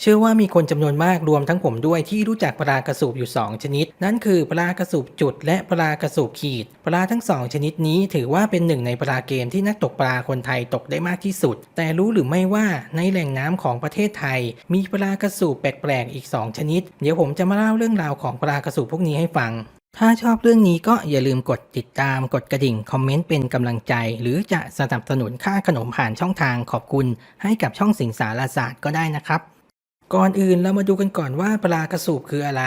เชื่อว่ามีคนจำนวนมากรวมทั้งผมด้วยที่รู้จักปลากระสูบอยู่ 2 ชนิด นั่นคือปลากระสูบจุด และปลากระสูบขีด ปลาทั้ง 2 ชนิดนี้ถือว่าเป็นหนึ่งในปลาเกมที่นักตกปลาคนไทยตกได้มากที่สุด แต่รู้หรือไม่ว่าในแหล่งน้ำของประเทศไทย มีปลากระสูบแปลกๆอีก 2 ชนิด เดี๋ยวผมจะมาเล่าเรื่องราวของปลากระสูบพวกนี้ให้ฟังถ้าชอบเรื่องนี้ก็อย่าลืมกดติดตาม กดกระดิ่ง คอมเมนต์เป็นกำลังใจ หรือจะสนับสนุนค่าขนมผ่านช่องทางขอบคุณ ให้กับช่องสิงสารศาสตร์ก็ได้นะครับ ก่อนอื่นเรามาดูกันก่อนว่าปลากระสูบคืออะไร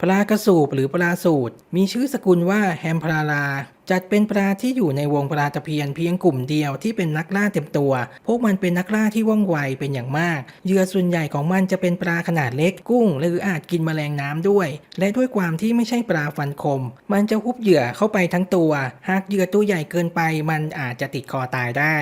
ปลากระสูบหรือปลาสูตร มีชื่อสกุลว่าแฮมพลารา จัดเป็นปลาที่อยู่ในวงปลาตะเพียนเพียงกลุ่มเดียวที่เป็นนักล่าเต็มตัว พวกมันเป็นนักล่าที่ว่องไวเป็นอย่างมาก เหยื่อส่วนใหญ่ของมันจะเป็นปลาขนาดเล็กกุ้ง หรืออาจกินแมลงน้ำด้วย และด้วยความที่ไม่ใช่ปลาฟันคม มันจะฮุบเหยื่อเข้าไปทั้งตัว หากเหยื่อตัวใหญ่เกินไปมันอาจจะติดคอตายได้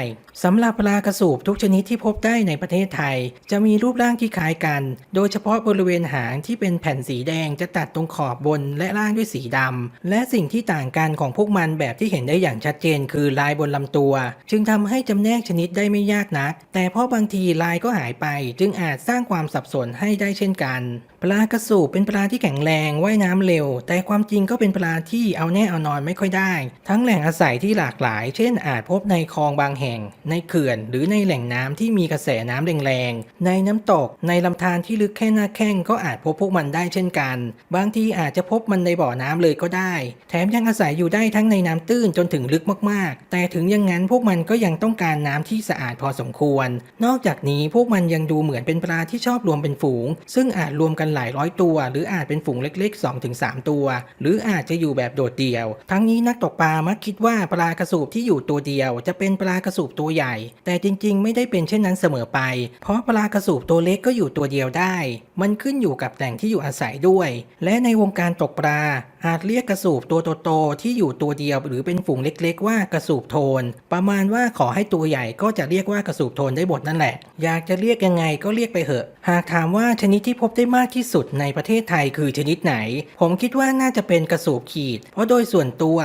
สำหรับปลากระสูบทุกชนิดที่พบได้ในประเทศไทย จะมีรูปร่างที่คล้ายกัน โดยเฉพาะบริเวณหางที่เป็นแผ่นสีแดงจะตัดตรงขอบบนและล่างด้วยสีดำและสิ่งที่ต่างกันของพวกมันแบบที่เห็นได้อย่างชัดเจนคือลายบนลำตัว จึงทำให้จำแนกชนิดได้ไม่ยากนัก แต่เพราะบางทีลายก็หายไป จึงอาจสร้างความสับสนให้ได้เช่นกันปลากระสูบเป็นปลาที่แข็งแรงว่ายน้ำเร็ว แต่ความจริงก็เป็นปลาที่เอาแน่เอานอนไม่ค่อยได้ ทั้งแหล่งอาศัยที่หลากหลาย เช่นอาจพบในคลองบางแห่ง ในเขื่อน หรือในแหล่งน้ำที่มีกระแสน้ำแรงๆ ในน้ำตก ในลำธารที่ลึกแค่หน้าแข้งก็อาจพบพวกมันได้เช่นกัน บางทีอาจจะพบมันในบ่อน้ำเลยก็ได้ แถมยังอาศัยอยู่ได้ทั้งในน้ำตื้นจนถึงลึกมากๆ แต่ถึงอย่างนั้นพวกมันก็ยังต้องการน้ำที่สะอาดพอสมควร นอกจากนี้พวกมันยังดูเหมือนเป็นปลาที่ชอบรวมเป็นฝูง ซึ่งอาจรวมกันหลายร้อยตัว หรืออาจเป็นฝูงเล็กๆ 2-3 ตัว หรืออาจจะอยู่แบบโดดเดี่ยว ทั้งนี้นักตกปลามักคิดว่าปลากระสูบที่อยู่ตัวเดียว จะเป็นปลากระสูบตัวใหญ่ แต่จริงๆ ไม่ได้เป็นเช่นนั้นเสมอไป เพราะปลากระสูบตัวเล็กก็อยู่ตัวเดียวได้ มันขึ้นอยู่กับแหล่งที่อยู่อาศัยด้วย และในวงการตกปลาอาจเรียกกระสูบตัวโตๆที่อยู่ตัวเดียว หรือเป็นฝูงเล็ก ๆ ว่ากระสูบโทน ประมาณว่าขอให้ตัวใหญ่ก็จะเรียกว่ากระสูบโทนได้หมดนั่นแหละ อยากจะเรียกยังไงก็เรียกไปเหอะ หากถามว่าชนิดที่พบได้มากที่ที่สุดในประเทศไทยคือชนิดไหน ผมคิดว่าน่าจะเป็นกระสูบขีด เพราะโดยส่วนตัว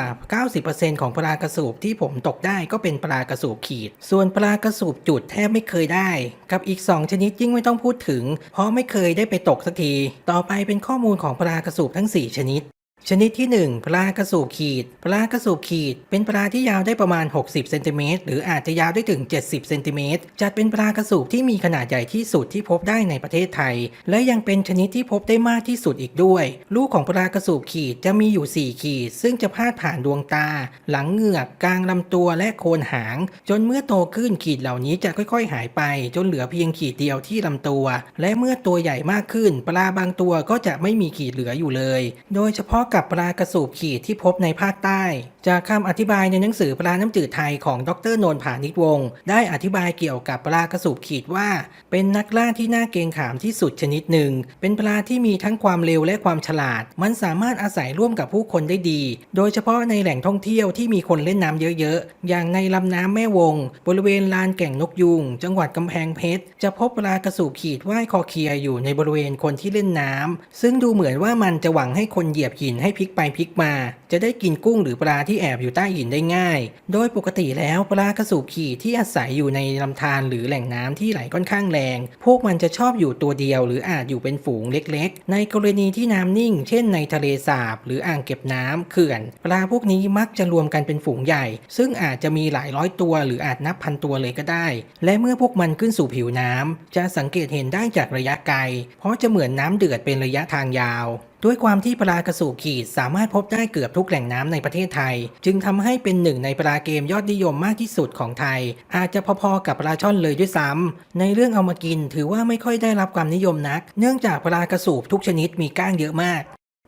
90%ของปลากระสูบที่ผมตกได้ก็เป็นปลากระสูบขีด ส่วนปลากระสูบจุดแทบไม่เคยได้ กับอีก 2 ชนิดยิ่งไม่ต้องพูดถึง เพราะไม่เคยได้ไปตกสักที ต่อไปเป็นข้อมูลของปลากระสูบทั้ง 4 ชนิด ชนิดที่ 1 ปลากระสูบขีด ปลากระสูบขีด เป็นปลาที่ยาวได้ประมาณ 60เซนติเมตรหรืออาจจะยาวได้ถึง 70เซนติเมตรจัดเป็นปลากระสูบที่มีขนาดใหญ่ที่สุดที่พบได้ในประเทศไทย และยังเป็นชนิดที่พบได้มากที่สุดอีกด้วย ลูกของปลากระสูบขีดจะมีอยู่ 4 ขีด ซึ่งจะพาดผ่านดวงตา หลังเหงือกกลางลำตัวและโคนหาง จนเมื่อโตขึ้นขีดเหล่านี้จะค่อยๆ หายไป จนเหลือเพียงขีดเดียวที่ลำตัว และเมื่อตัวใหญ่มากขึ้น ปลาบางตัวก็จะไม่มีขีดเหลืออยู่เลย โดยเฉพาะกับปลากระสูบขีดที่พบในภาคใต้ จากคำอธิบายในหนังสือปลาน้ำจืดไทยของดรโนนผานิชวงศ์ได้อธิบายเกี่ยวกับปลากระสูบขีดว่า เป็นนักล่าที่น่าเกรงขามที่สุดชนิดหนึ่ง เป็นปลาที่มีทั้งความเร็วและความฉลาด มันสามารถอาศัยร่วมกับผู้คนได้ดี โดยเฉพาะในแหล่งท่องเที่ยวที่มีคนเล่นน้ำเยอะๆ อย่างในลำน้ำแม่วง บริเวณลานแก่งนกยูงจังหวัดกำแพงเพชร จะพบปลากระสูบขีดว่ายคอเคลียอยู่ในบริเวณคนที่เล่นน้ำซึ่งดูเหมือนว่ามันจะหวังให้คนเหยียบหินให้พลิกไปพลิกมา จะได้กินกุ้งหรือปลาที่ที่แอบอยู่ใต้หินได้ง่าย โดยปกติแล้วปลากระสูบขีดที่อาศัยอยู่ในลำธารหรือแหล่งน้ำที่ไหลค่อนข้างแรง พวกมันจะชอบอยู่ตัวเดียว หรืออาจอยู่เป็นฝูงเล็ก ๆ ในกรณีที่น้ำนิ่ง เช่นในทะเลสาบ หรืออ่างเก็บน้ำเขื่อน ปลาพวกนี้มักจะรวมกันเป็นฝูงใหญ่ ซึ่งอาจจะมีหลายร้อยตัวหรืออาจนับพันตัวเลยก็ได้ และเมื่อพวกมันขึ้นสู่ผิวน้ำจะสังเกตเห็นได้จากระยะไกล เพราะจะเหมือนน้ำเดือดเป็นระยะทางยาว ด้วยความที่ปลากระสูขีดสามารถพบได้เกือบทุกแหล่งน้ำในประเทศไทย จึงทำให้เป็นหนึ่งในปลาเกมยอดนิยมมากที่สุดของไทย อาจจะพอๆกับปลาช่อนเลยด้วยซ้ำในเรื่องเอามากินถือว่าไม่ค่อยได้รับความนิยมนัก เนื่องจากปลากระสูบทุกชนิดมีก้างเยอะมาก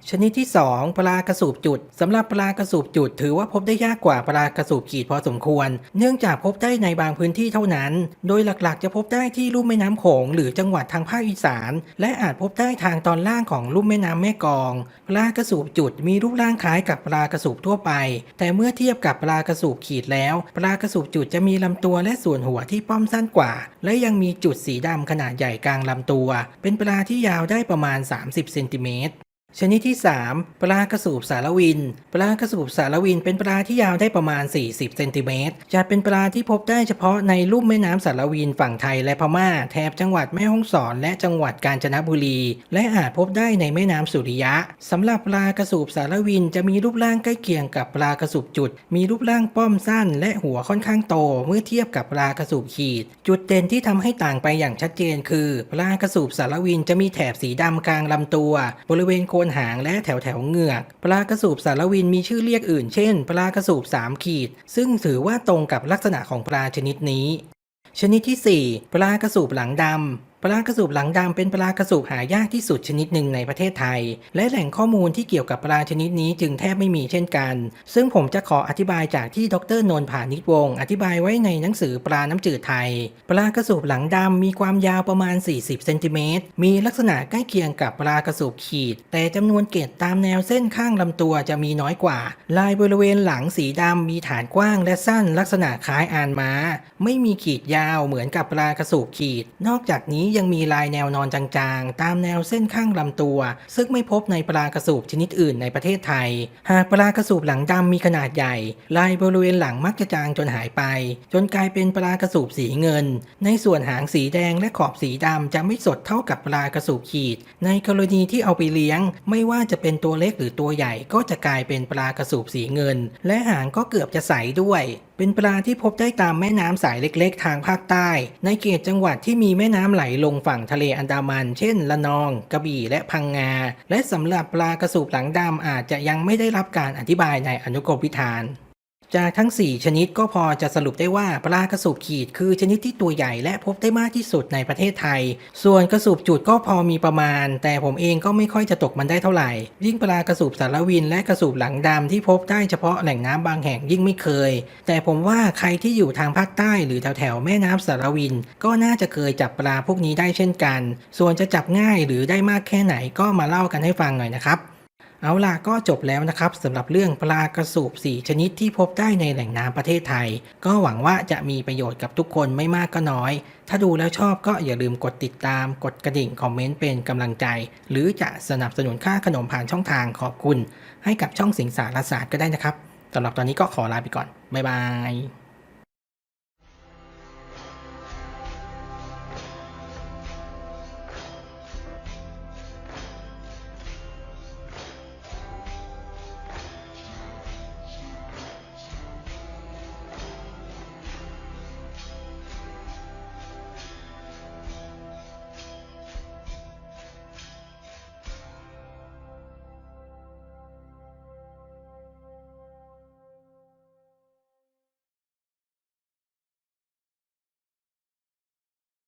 ชนิดที่ 2 ปลากระสูบจุดสำหรับปลากระสูบจุดถือว่าพบได้ยากกว่าปลากระสูบขีดพอสมควร เนื่องจากพบได้ในบางพื้นที่เท่านั้น โดยหลักๆ จะพบได้ที่ลุ่มแม่น้ำโขงหรือจังหวัดทางภาคอีสาน และอาจพบได้ทางตอนล่างของลุ่มแม่น้ำแม่กอง ปลากระสูบจุดมีรูปร่างคล้ายกับปลากระสูบทั่วไป แต่เมื่อเทียบกับปลากระสูบขีดแล้ว ปลากระสูบจุดจะมีลำตัวและส่วนหัวที่ป้อมสั้นกว่า และยังมีจุดสีดำขนาดใหญ่กลางลำตัว เป็นปลาที่ยาวได้ประมาณ 30เซนติเมตร ชนิดที่ 3 ปลากระสูบสารวิน ปลากระสูบสารวินเป็นปลาที่ยาวได้ประมาณ 40 เซนติเมตร จะเป็นปลาที่พบได้เฉพาะในลุ่มแม่น้ำสารวินฝั่งไทยและพม่า แถบจังหวัดแม่ฮ่องสอน และจังหวัดกาญจนบุรี และอาจพบได้ในแม่น้ำสุริยะสำหรับปลากระสูบสารวินจะมีรูปร่างใกล้เคียงกับปลากระสูบจุด มีรูปร่างป้อมสั้น และหัวค่อนข้างโตเมื่อเทียบกับปลากระสูบขีด จุดเด่นที่ทำให้ต่างไปอย่างชัดเจน คือ ปลากระสูบสารวินจะมีแถบสีดำกลางลำตัว บริเวณโคนหางและแถวแถวเหงือก ปลากระสูบสารวินมีชื่อเรียกอื่น เช่น ปลากระสูบสามขีด ซึ่งถือว่าตรงกับลักษณะของปลาชนิดนี้ ชนิดที่ 4 ปลากระสูบหลังดำ ปลากระสูบหลังดำเป็นปลากระสูบหายากที่สุดชนิดหนึ่งในประเทศไทย และแหล่งข้อมูลที่เกี่ยวกับปลาชนิดนี้จึงแทบไม่มีเช่นกัน ซึ่งผมจะขออธิบายจากที่ดรนนท์ผานิชวงศ์อธิบายไว้ในหนังสือปลาน้ำจืดไทย ปลากระสูบหลังดำมีความยาวประมาณ 40 เซนติเมตร มีลักษณะใกล้เคียงกับปลากระสูบขีด แต่จำนวนเกล็ดตามแนวเส้นข้างลำตัวจะมีน้อยกว่า ลายบริเวณหลังสีดำมีฐานกว้างและสั้นลักษณะคล้ายอานม้า ไม่มีขีดยาวเหมือนกับปลากระสูบขีด นอกจากนี้ยังมีลายแนวนอนจางๆ ตามแนวเส้นข้างลำตัว ซึ่งไม่พบในปลากระสูบชนิดอื่นในประเทศไทย หากปลากระสูบหลังดำมีขนาดใหญ่ ลายบริเวณหลังมักจะจางจนหายไป จนกลายเป็นปลากระสูบสีเงิน ในส่วนหางสีแดงและขอบสีดำจะไม่สดเท่ากับปลากระสูบขีด ในกรณีที่เอาไปเลี้ยง ไม่ว่าจะเป็นตัวเล็กหรือตัวใหญ่ก็จะกลายเป็นปลากระสูบสีเงิน และหางก็เกือบจะใสด้วย เป็นปลาที่พบได้ตามแม่น้ำสายเล็กๆ ทางภาคใต้ ในเขตจังหวัดที่มีแม่น้ำไหลลงฝั่งทะเลอันดามัน เช่น ละนอง กระบี่ และพังงา และสำหรับปลากระสูบหลังดำอาจจะยังไม่ได้รับการอธิบายในอนุกรมวิธาน จากทั้ง 4 ชนิดก็พอจะสรุปได้ว่าปลากระสูบขีดคือชนิดที่ตัวใหญ่และพบได้มากที่สุดในประเทศไทย ส่วนกระสูบจุดก็พอมีประมาณ แต่ผมเองก็ไม่ค่อยจะตกมันได้เท่าไหร่ ยิ่งปลากระสูบสารวินและกระสูบหลังดำที่พบได้เฉพาะแหล่งน้ำบางแห่งยิ่งไม่เคย แต่ผมว่าใครที่อยู่ทางภาคใต้หรือแถวแถวแม่น้ำสารวิน ก็น่าจะเคยจับปลาพวกนี้ได้เช่นกัน ส่วนจะจับง่ายหรือได้มากแค่ไหนก็มาเล่ากันให้ฟังหน่อยนะครับ เอาล่ะก็จบแล้วนะครับสำหรับเรื่องปลากระสูบ4ชนิดที่พบได้ในแหล่งน้ำประเทศไทย ก็หวังว่าจะมีประโยชน์กับทุกคนไม่มากก็น้อย ถ้าดูแล้วชอบก็อย่าลืมกดติดตาม กดกระดิ่งคอมเมนต์เป็นกำลังใจ หรือจะสนับสนุนค่าขนมผ่านช่องทางขอบคุณ ให้กับช่องสิงสารศาสตร์ก็ได้นะครับสำหรับตอนนี้ก็ขอลาไปก่อนบ๊ายบาย